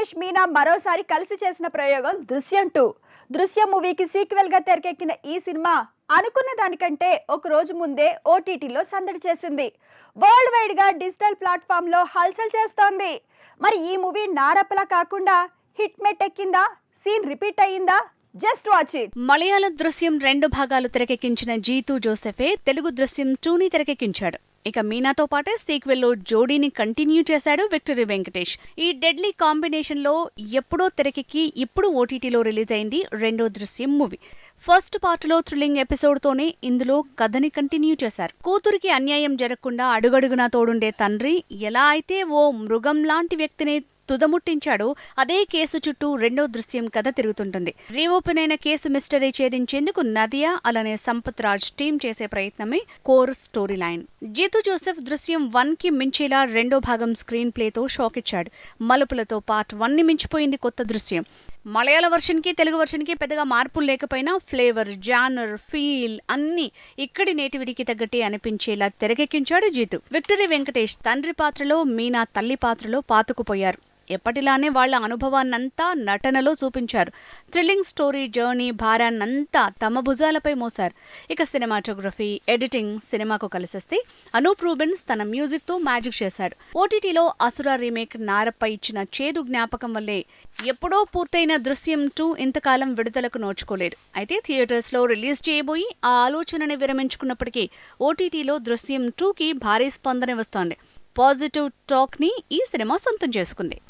వెంకటేష్ మీనా మరోసారి కలిసి చేసిన ప్రయోగం దృశ్యం టూ. దృశ్యం మూవీకి సీక్వెల్గా తెరకెక్కిన ఈ సినిమా అనుకున్న దానికంటే ఒక రోజు ముందే ఓటీటీలో సందడి చేసింది. వరల్డ్ వైడ్గా డిజిటల్ ప్లాట్ఫామ్లో హల్చల్ చేస్తోంది. మరి ఈ మూవీ నారప్పలా కాకుండా హిట్ మెట్ ఎక్కిందా? సీన్ రిపీట్ అయ్యిందా? Just watch it. మలయాళ దృశ్యం రెండు భాగాలు తెరకెక్కించిన జీతూ జోసెఫే తెలుగు దృశ్యం టూని తెరకెక్కించాడు. ఇక మీనాతో పాటే సీక్వెల్లో జోడీని కంటిన్యూ చేశాడు విక్టరీ వెంకటేష్. ఈ డెడ్లీ కాంబినేషన్లో ఎప్పుడో తెరకెక్కి ఇప్పుడు ఓటీటీలో రిలీజ్ అయింది రెండో దృశ్యం మూవీ. ఫస్ట్ పార్ట్లో థ్రిల్లింగ్ ఎపిసోడ్తోనే ఇందులో కథని కంటిన్యూ చేశారు. కూతురికి అన్యాయం జరగకుండా అడుగడుగునా తోడుండే తండ్రి ఎలా అయితే ఓ మృగం లాంటి వ్యక్తిని తుదముట్టించాడో. అదే కేసు చుట్టూ రెండో దృశ్యం కథ తిరుగుతుంటుంది. రీఓపెన్ అయిన కేసు మిస్టరీ ఛేదించేందుకు నదియా అలానే సంపత్ రాజ్ టీం చేసే ప్రయత్నమే core story line. Jeethu Joseph Drishyam వన్కి మించేలా రెండో భాగం స్క్రీన్ ప్లేతో షాక్ ఇచ్చాడు. మలుపులతో పార్ట్ వన్ని మించిపోయింది కొత్త దృశ్యం. మలయాళ వర్షన్కి తెలుగు వర్షన్కి పెద్దగా మార్పులు లేకపోయినా ఫ్లేవర్ జానర్ ఫీల్ అన్ని ఇక్కడి నేటివిటీకి తగ్గట్టే అనిపించేలా తెరకెక్కించాడు జీతు. విక్టరీ వెంకటేష్ తండ్రి పాత్రలో మీనా తల్లి పాత్రలో పాతుకుపోయారు. ఎప్పటిలానే వాళ్ళ అనుభవాన్నంతా నటనలో చూపించారు. థ్రిల్లింగ్ స్టోరీ జర్నీ భారాన్నంతా తమ భుజాలపై మోశారు. ఇక సినిమాటోగ్రఫీ ఎడిటింగ్ సినిమాకు కలిసొస్తే అనూప్ రూబెన్స్ తన మ్యూజిక్తో మ్యాజిక్ చేశాడు. ఓటీటీలో అసుర రీమేక్ నారప్ప ఇచ్చిన చేదు జ్ఞాపకం వల్లే ఎప్పుడో పూర్తయిన దృశ్యం టూ ఇంతకాలం విడుదలకు నోచుకోలేదు. అయితే థియేటర్స్లో రిలీజ్ చేయబోయి ఆ ఆలోచనని విరమించుకున్నప్పటికీ ఓటీటీలో దృశ్యం టూకి భారీ స్పందన వస్తోంది. పాజిటివ్ టాక్ని ఈ సినిమా సొంతం చేసుకుంది.